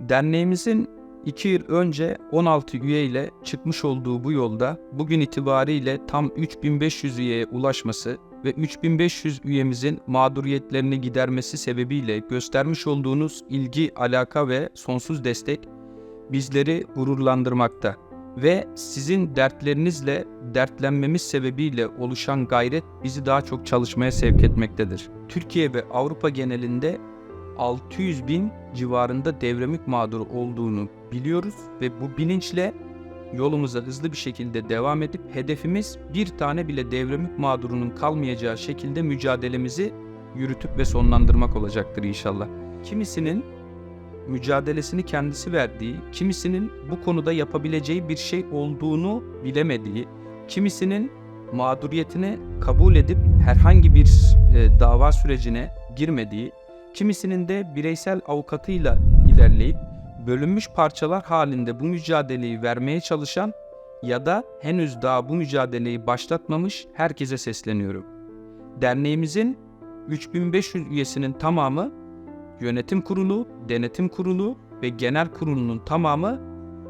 Derneğimizin 2 yıl önce 16 üye ile çıkmış olduğu bu yolda bugün itibariyle tam 3500 üyeye ulaşması ve 3500 üyemizin mağduriyetlerini gidermesi sebebiyle göstermiş olduğunuz ilgi, alaka ve sonsuz destek bizleri gururlandırmakta ve sizin dertlerinizle dertlenmemiz sebebiyle oluşan gayret bizi daha çok çalışmaya sevk etmektedir. Türkiye ve Avrupa genelinde 600 bin civarında devremik mağduru olduğunu biliyoruz ve bu bilinçle yolumuza hızlı bir şekilde devam edip hedefimiz bir tane bile devremik mağdurunun kalmayacağı şekilde mücadelemizi yürütüp ve sonlandırmak olacaktır inşallah. Kimisinin mücadelesini kendisi verdiği, kimisinin bu konuda yapabileceği bir şey olduğunu bilemediği, kimisinin mağduriyetini kabul edip herhangi bir e, dava sürecine girmediği, kimisinin de bireysel avukatıyla ilerleyip bölünmüş parçalar halinde bu mücadeleyi vermeye çalışan ya da henüz daha bu mücadeleyi başlatmamış herkese sesleniyorum. Derneğimizin 3500 üyesinin tamamı yönetim kurulu, denetim kurulu ve genel kurulunun tamamı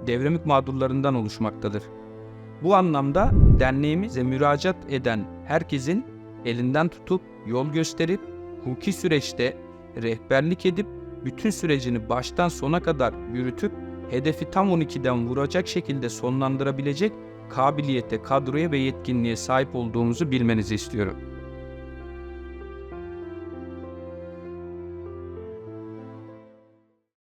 devremik mağdurlarından oluşmaktadır. Bu anlamda derneğimize müracaat eden herkesin elinden tutup yol gösterip hukuki süreçte rehberlik edip bütün sürecini baştan sona kadar yürütüp hedefi tam 12'den vuracak şekilde sonlandırabilecek kabiliyete, kadroya ve yetkinliğe sahip olduğumuzu bilmenizi istiyorum.